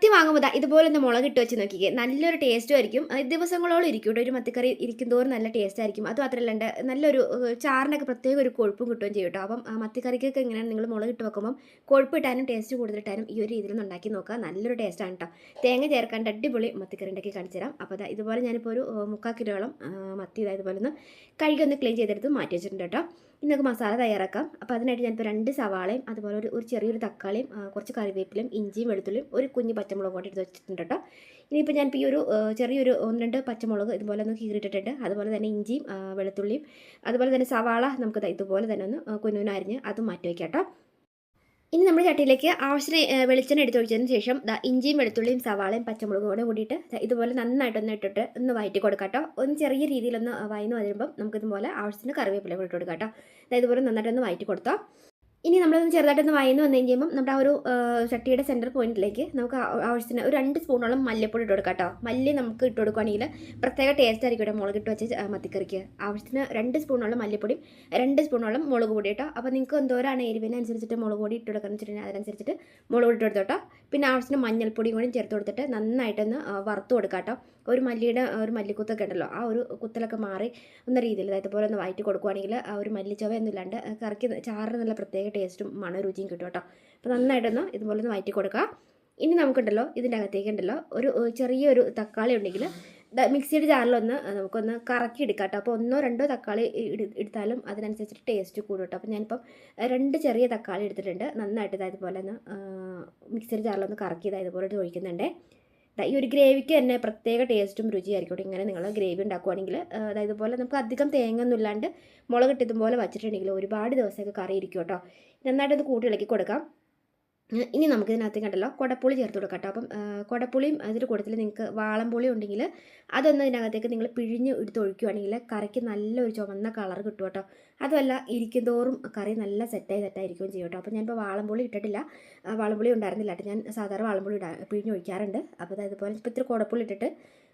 മത്തി വാങ്ങുമ്പോൾ ഇതുപോലെ ഒന്ന് മുളക് ഇട്ട് വെച്ച് നോക്കിക്കേ. നല്ലൊരു ടേസ്റ്റും ആയിരിക്കും. ദിവസങ്ങളോളം ഇരിക്കും കേട്ടോ. ഒരു മത്തിക്കറി ഇരിക്കും തോറും നല്ല ടേസ്റ്റ് ആയിരിക്കും. അത് മാത്രമല്ല നല്ലൊരു ചാറിനൊക്കെ പ്രത്യേക ഒരു കൊഴുപ്പും കിട്ടുകയും ചെയ്യും കേട്ടോ. അപ്പം മത്തിക്കറിക്കൊക്കെ ഇങ്ങനെ നിങ്ങൾ മുളക് ഇട്ട് വെക്കുമ്പം കൊഴുപ്പ് ഇട്ടാനും ടേസ്റ്റ് കൂടുതലിട്ടാനും ഈ ഒരു രീതിയിൽ ഉണ്ടാക്കി നോക്കുക. നല്ലൊരു ടേസ്റ്റാണ് കേട്ടോ. തേങ്ങ ചേർക്കാണ്ട് അടിപൊളി മത്തിക്കറി ഉണ്ടാക്കി കാണിച്ചു തരാം. അപ്പോൾ അതാ ഇതുപോലെ ഞാനിപ്പോൾ ഒരു മുക്കാൽ കിലോളം മത്തി ഇതാ ഇതുപോലെ ഒന്ന് കഴുകി ഒന്ന് ക്ലീൻ ചെയ്തെടുത്ത് മാറ്റി വെച്ചിട്ടുണ്ട് കേട്ടോ. ഇനി നമുക്ക് മസാല തയ്യാറാക്കാം. അപ്പോൾ അതിനായിട്ട് ഞാനിപ്പോൾ രണ്ട് സവാളയും അതുപോലെ ഒരു ഒരു ചെറിയൊരു തക്കാളിയും കുറച്ച് കറിവേപ്പിലയും ഇഞ്ചിയും വെളുത്തുള്ളിയും ഒരു കുഞ്ഞ് പച്ചമുളക് കൂടി എടുത്ത് വെച്ചിട്ടുണ്ട് കേട്ടോ ഇനിയിപ്പോൾ ഞാൻ ഈ ഒരു ചെറിയൊരു ഒന്ന് രണ്ട് പച്ചമുളക് ഇതുപോലെ ഒന്ന് കീറിയിട്ടിട്ടുണ്ട്. അതുപോലെ തന്നെ ഇഞ്ചിയും വെളുത്തുള്ളിയും അതുപോലെ തന്നെ സവാള നമുക്ക് ഇതുപോലെ തന്നെ ഒന്ന് കുഞ്ഞുന അത് മാറ്റി വയ്ക്കാം കേട്ടോ ഇനി നമ്മൾ ചട്ടിയിലേക്ക് ആവശ്യത്തിന് വെളിച്ചെണ്ണ എടുത്ത് ഒഴിച്ചതിന് ശേഷം ഇഞ്ചിയും വെളുത്തുള്ളിയും സവാളയും പച്ചമുളകും കൂടെ കൂടിയിട്ട് ഇതുപോലെ നന്നായിട്ടൊന്ന് ഇട്ടിട്ട് ഒന്ന് വയറ്റി കൊടുക്കാം കേട്ടോ ഒന്ന് ചെറിയ രീതിയിലൊന്ന് വയന്ന് വരുമ്പം നമുക്കിതുപോലെ ആവശ്യത്തിന് കറിവേപ്പില കൂടെ ഇട്ട് കൊടുക്കാം കേട്ടോ ദാ ഇതുപോലെ നന്നായിട്ടൊന്ന് വയറ്റി കൊടുത്തോ. ഇനി നമ്മളൊന്ന് ചെറുതായിട്ടൊന്ന് വയന്ന് വന്നു കഴിയുമ്പം നമ്മുടെ ആ ഒരു ചട്ടിയുടെ സെന്റർ പോയിന്റിലേക്ക് നമുക്ക് ആവശ്യത്തിന് ഒരു രണ്ട് സ്പൂണോളം മല്ലിപ്പൊടി ഇട്ട് കൊടുക്കാം കേട്ടോ മല്ലി നമുക്ക് ഇട്ട് കൊടുക്കുകയാണെങ്കിൽ പ്രത്യേക ടേസ്റ്റ് ആയിരിക്കും കേട്ടോ മുളക് ഇട്ട് വെച്ച് മത്തിക്കറിക്ക്. ആവശ്യത്തിന് രണ്ട് സ്പൂണോളം മല്ലിപ്പൊടിയും രണ്ട് സ്പൂണോളം മുളക് പൊടി കേട്ടോ. അപ്പോൾ നിങ്ങൾക്ക് എന്തോരാണ് എരിവിനനുസരിച്ചിട്ട് മുളക് പൊടി ഇട്ട് കൊടുക്കാന്ന് വെച്ചിട്ടുണ്ടെങ്കിൽ അതിനനുസരിച്ചിട്ട് മുളക് പൊടി ഇട്ട് കൊടുത്തോട്ടോ പിന്നെ ആവശ്യത്തിന് മഞ്ഞൾപ്പൊടിയും കൂടി ചേർത്ത് കൊടുത്തിട്ട് നന്നായിട്ടൊന്ന് വറുത്ത് കൊടുക്കാം കേട്ടോ ഒരു മല്ലിയുടെ ഒരു മല്ലിക്കുത്തൊക്കെ ഉണ്ടല്ലോ ആ ഒരു കുത്തലൊക്കെ മാറി എന്ന രീതിയിൽ അതായത് ഇതുപോലെ ഒന്ന് വയറ്റി കൊടുക്കുവാണെങ്കിൽ ആ ഒരു മല്ലിച്ചവ ആ കറിക്ക് ചാറിന് നല്ല പ്രത്യേക ടേസ്റ്റും മണ രുചിയും കിട്ടും കേട്ടോ. അപ്പോൾ നന്നായിട്ടൊന്ന് ഇതുപോലെ ഒന്ന് വയറ്റി കൊടുക്കുക. ഇനി നമുക്കുണ്ടല്ലോ ഇതിന്റെ അകത്തേക്ക് ഉണ്ടല്ലോ ഒരു ചെറിയൊരു തക്കാളി ഉണ്ടെങ്കിൽ മിക്സിയുടെ ജാറിലൊന്ന് നമുക്കൊന്ന് കറക്കി എടുക്കാം കേട്ടോ. അപ്പോൾ ഒന്നോ രണ്ടോ തക്കാളി എടുത്താലും അതിനനുസരിച്ചിട്ട് ടേസ്റ്റ് കൂടും കേട്ടോ. അപ്പോൾ ഞാനിപ്പം രണ്ട് ചെറിയ തക്കാളി എടുത്തിട്ടുണ്ട്. നന്നായിട്ട് ഇതായതുപോലെ ഒന്ന് മിക്സിയുടെ ജാറിലൊന്ന് കറക്കി ഇതായതുപോലെ ഒഴിക്കുന്നുണ്ട്. ഈ ഒരു ഗ്രേവിക്ക് തന്നെ പ്രത്യേക ടേസ്റ്റും രുചിയായിരിക്കും. ഇങ്ങനെ നിങ്ങൾ ഗ്രേവി ഉണ്ടാക്കുവാണെങ്കിൽ അതായത് പോലെ നമുക്ക് അധികം തേങ്ങ ഒന്നും ഇല്ലാണ്ട് മുളക് ഇട്ടതുപോലെ വച്ചിട്ടുണ്ടെങ്കിൽ ഒരുപാട് ദിവസമൊക്കെ കറി ഇരിക്കും കേട്ടോ. നന്നായിട്ടൊന്ന് കൂട്ടി ഇളക്കി കൊടുക്കാം. ഇനി നമുക്ക് ഇതിനകത്ത് കണ്ടല്ലോ കുടപ്പുളി ചേർത്ത് കൊടുക്കാം കേട്ടോ. അപ്പം കുടപ്പുളിയും അതിന്റെ കൂട്ടത്തിൽ നിങ്ങൾക്ക് വാളംപുളി ഉണ്ടെങ്കിൽ അതൊന്ന് ഇതിനകത്തേക്ക് നിങ്ങൾ പിഴിഞ്ഞ് എടുത്ത് ഒഴിക്കുകയാണെങ്കിൽ കറിക്ക് നല്ലൊരു ചുവന്ന കളർ കിട്ടും കേട്ടോ. അതുമല്ല ഇരിക്കും തോറും കറി നല്ല സെറ്റായി സെറ്റായിരിക്കുകയും ചെയ്യും കേട്ടോ. അപ്പോൾ ഞാനിപ്പോൾ വാളംപുളി ഇട്ടിട്ടില്ല. വാളംപുളി ഉണ്ടായിരുന്നില്ല കേട്ടോ. ഞാൻ സാധാരണ വാളംപുളി ഇടാ പിഴിഞ്ഞ് ഒഴിക്കാറുണ്ട്. അപ്പോൾ അതായത് പോലെ ഇപ്പോൾ ഇത്തിരി കുടപ്പുളി ഇട്ടിട്ട്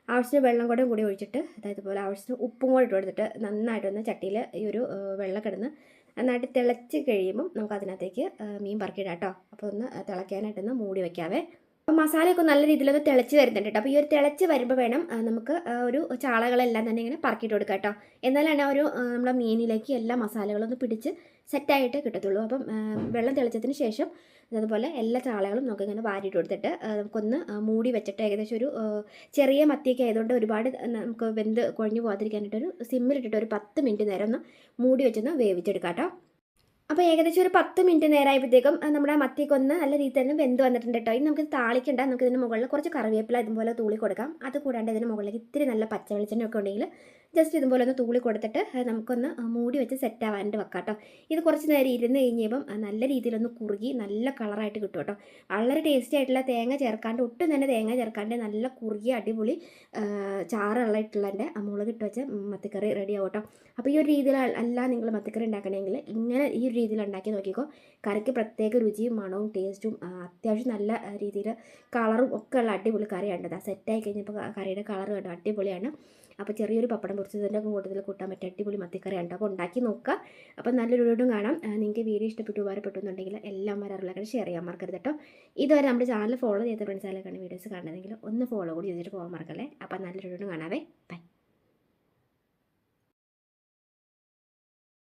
ആവശ്യത്തിന് വെള്ളം കൂടെ കൂടി ഒഴിച്ചിട്ട് അതായത് പോലെ ആവശ്യത്തിന് ഉപ്പും കൂടെ ഇട്ട് കൊടുത്തിട്ട് നന്നായിട്ടൊന്ന് ചട്ടിയിൽ ഈ ഒരു വെള്ളം കിടന്ന് നന്നായിട്ട് തിളച്ച് കഴിയുമ്പം നമുക്ക് അതിനകത്തേക്ക് മീൻ പറക്കിയിടാം കേട്ടോ അപ്പോൾ ഒന്ന് തിളയ്ക്കാനായിട്ടൊന്ന് മൂടി വെക്കാവേ. അപ്പോൾ മസാലയൊക്കെ നല്ല രീതിയിലൊന്ന് തിളച്ച് വരുന്നുണ്ട് കേട്ടോ. അപ്പോൾ ഈ ഒരു തിളച്ച് വരുമ്പോൾ വേണം നമുക്ക് ഒരു ചാളകളെല്ലാം തന്നെ ഇങ്ങനെ പറക്കിയിട്ട് കൊടുക്കാം കേട്ടോ. എന്നാലാണ് ഒരു നമ്മുടെ മീനിലേക്ക് എല്ലാ മസാലകളും ഒന്ന് പിടിച്ച് സെറ്റായിട്ട് കിട്ടത്തുള്ളൂ. അപ്പം വെള്ളം തിളച്ചതിന് ശേഷം അതുപോലെ എല്ലാ ചാളകളും നമുക്ക് ഇങ്ങനെ വാരിയിട്ട് കൊടുത്തിട്ട് നമുക്കൊന്ന് മൂടി വെച്ചിട്ട് ഏകദേശം ഒരു ചെറിയ മത്തിയൊക്കെ ആയതുകൊണ്ട് ഒരുപാട് നമുക്ക് വെന്ത് കുഴഞ്ഞു പോകാതിരിക്കാനായിട്ടൊരു സിമ്മിലിട്ടിട്ട് ഒരു പത്ത് മിനിറ്റ് നേരം ഒന്ന് മൂടി വെച്ചൊന്ന് വേവിച്ചെടുക്കാം കേട്ടോ. അപ്പോൾ ഏകദേശം ഒരു പത്ത് മിനിറ്റ് നേരമായപ്പോഴത്തേക്കും നമ്മുടെ മത്തിക്കൊന്ന് നല്ല രീതിയിൽ തന്നെ വെന്ത് വന്നിട്ടുണ്ട് കേട്ടോ ഇനി നമുക്ക് താളിക്കണ്ട നമുക്ക് ഇതിന് മുകളിൽ കുറച്ച് കറിവേപ്പില ഇതുപോലെ തൂളി കൊടുക്കാം അത് കൂടാണ്ട് ഇതിന് മുകളിലേക്ക് ഇത്തിരി നല്ല പച്ച വെളിച്ചെണ്ണ ഒക്കെ ഉണ്ടെങ്കിൽ ജസ്റ്റ് ഇതുപോലെ ഒന്ന് തൂളി കൊടുത്തിട്ട് നമുക്കൊന്ന് മൂടി വെച്ച് സെറ്റ് ആവാനായിട്ട് വെക്കാം കേട്ടോ. ഇത് കുറച്ച് നേരം ഇരുന്ന് കഴിഞ്ഞപ്പം നല്ല രീതിയിലൊന്ന് കുറുകി നല്ല കളറായിട്ട് കിട്ടും കേട്ടോ. വളരെ ടേസ്റ്റി ആയിട്ടുള്ള തേങ്ങ ചേർക്കാണ്ട് ഒട്ടും തന്നെ തേങ്ങ ചേർക്കാണ്ട് നല്ല കുറുകിയ അടിപൊളി ആ, ചാറുള്ളതായിട്ടുള്ളതിന്റെ മുളക് ഇട്ട് വെച്ച മത്തിക്കറി റെഡി ആവും കേട്ടോ. അപ്പോൾ ഈ ഒരു രീതിയിൽ അല്ല നിങ്ങൾ മത്തിക്കറി ഉണ്ടാക്കണമെങ്കിൽ ഇങ്ങനെ ഈ ഒരു രീതിയിൽ ഉണ്ടാക്കി നോക്കിക്കോ. കറിക്ക് പ്രത്യേക രുചിയും മണവും ടേസ്റ്റും അത്യാവശ്യം നല്ല രീതിയിൽ കളറും ഒക്കെ ഉള്ള അടിപൊളി കറിയാണ് സെറ്റ് സെറ്റായി കഴിഞ്ഞപ്പോൾ കറിയുടെ കളർ കണ്ടു? അടിപൊളിയാണ്. അപ്പോൾ ചെറിയൊരു പപ്പടം പൊരിച്ചതിന്റെ കൂട്ടത്തിൽ കൂട്ടാൻ പറ്റിയ അടിപൊളി മത്തിക്കറിയാണ് അപ്പോൾ ഉണ്ടാക്കി നോക്കുക. അപ്പോൾ നല്ലൊരു വീടും കാണാം. നിങ്ങൾക്ക് വീഡിയോ ഇഷ്ടപ്പെട്ടു ഉപകാരപ്പെട്ടുണ്ടെങ്കിൽ എല്ലാം വരാറുള്ള ഷെയർ ചെയ്യാൻ മറക്കരുത് കേട്ടോ. ഇതുവരെ നമ്മുടെ ചാനൽ ഫോളോ ചെയ്ത ഫ്രണ്ട്സാലൊക്കെയാണ് വീഡിയോസ് കാണണമെങ്കിൽ ഒന്ന് ഫോളോ കൂടി ചെയ്തിട്ട് പോകാൻ മറക്കല്ലേ? അപ്പോൾ നല്ലൊരു വീടും കാണാവേ. ബൈ